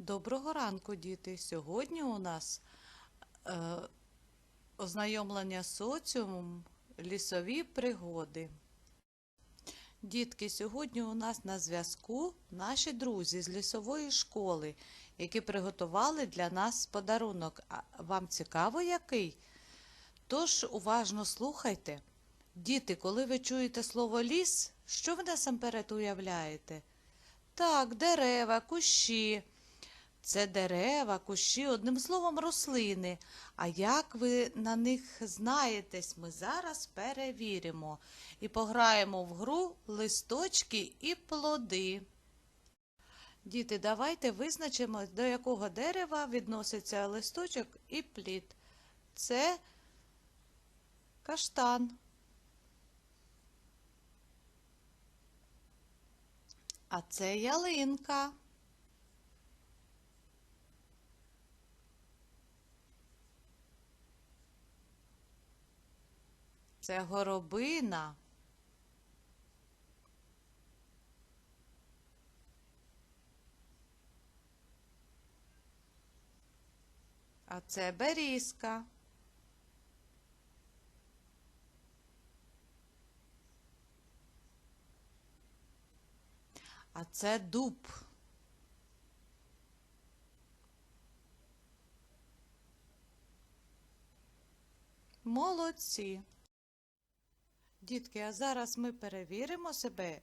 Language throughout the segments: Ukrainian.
Доброго ранку, діти! Сьогодні у нас е, ознайомлення з соціумом лісові пригоди. Дітки, сьогодні у нас на зв'язку наші друзі з лісової школи, які приготували для нас подарунок. Вам цікаво який? Тож уважно слухайте. Діти, коли ви чуєте слово ліс, що ви насамперед уявляєте? Так, дерева, кущі. Це дерева, кущі, одним словом, рослини. А як ви на них знаєтесь, ми зараз перевіримо і пограємо в гру листочки і плоди. Діти, давайте визначимо, до якого дерева відноситься листочок і плід. Це каштан. А це ялинка. Це горобина. А це берізка. А це дуб. Молодці. Дітки, а зараз ми перевіримо себе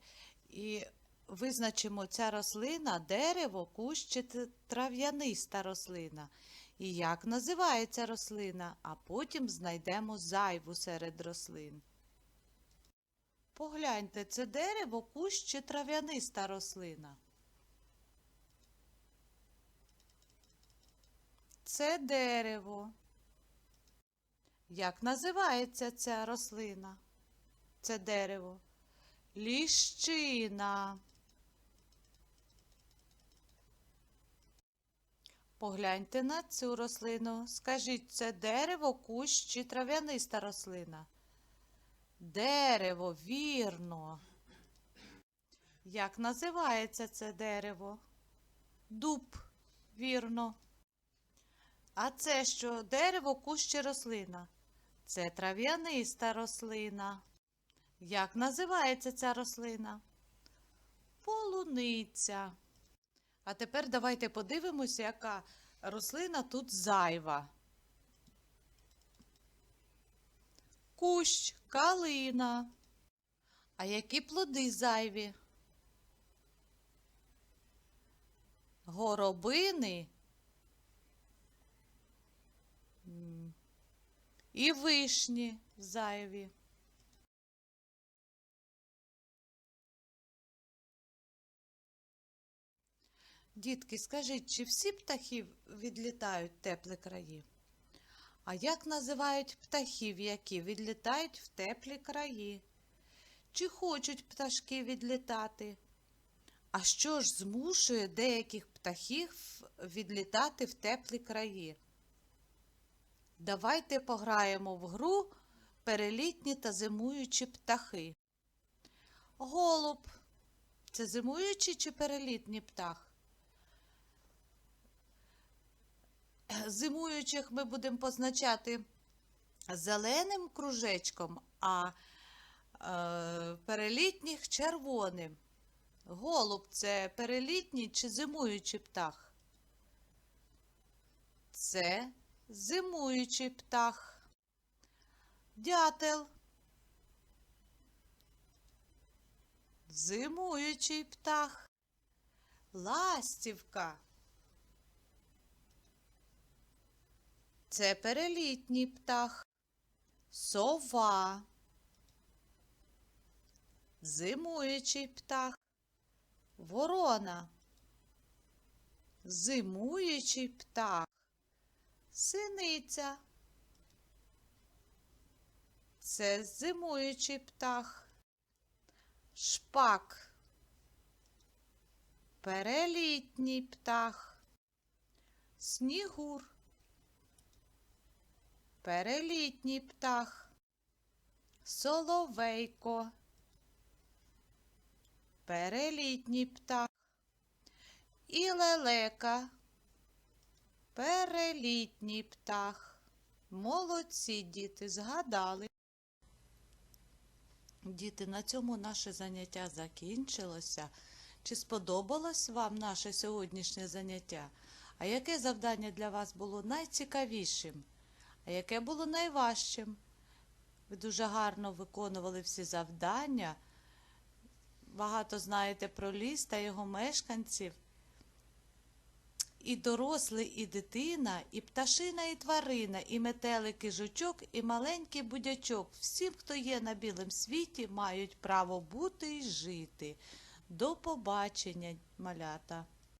і визначимо ця рослина, дерево, кущ чи трав'яниста рослина. І як називається рослина, а потім знайдемо зайву серед рослин. Погляньте, це дерево, кущ чи трав'яниста рослина. Це дерево. Як називається ця рослина? Це дерево. Ліщина. Погляньте на цю рослину. Скажіть, це дерево, кущ чи трав'яниста рослина? Дерево, вірно. Як називається це дерево? Дуб, вірно. А це що, дерево, кущ чи рослина? Це трав'яниста рослина. Як називається ця рослина? Полуниця. А тепер давайте подивимося, яка рослина тут зайва. Кущ, калина. А які плоди зайві? Горобини і вишні зайві. Дітки, скажіть, чи всі птахи відлітають в теплі краї? А як називають птахів, які відлітають в теплі краї? Чи хочуть пташки відлітати? А що ж змушує деяких птахів відлітати в теплі краї? Давайте пограємо в гру перелітні та зимуючі птахи. Голуб це зимуючий чи перелітній птах? Зимуючих ми будемо позначати зеленим кружечком, а е, перелітніх червоним. Голуб це перелітній чи зимуючий птах? Це зимуючий птах. Дятел. Зимуючий птах. Ластівка. Це перелітній птах. Сова. Зимуючий птах. Ворона. Зимуючий птах. Синиця. Це зимуючий птах. Шпак. Перелітній птах. Снігур. Перелітній птах. Соловейко. Перелітній птах. І лелека Перелітній птах. Молодці діти, згадали. Діти, на цьому наше заняття закінчилося. Чи сподобалось вам наше сьогоднішнє заняття? А яке завдання для вас було найцікавішим? А яке було найважчим? Ви дуже гарно виконували всі завдання. Багато знаєте про ліс та його мешканців. І дорослий, і дитина, і пташина, і тварина, і метелик, і жучок, і маленький будячок. Всім, хто є на білому світі, мають право бути і жити. До побачення, малята!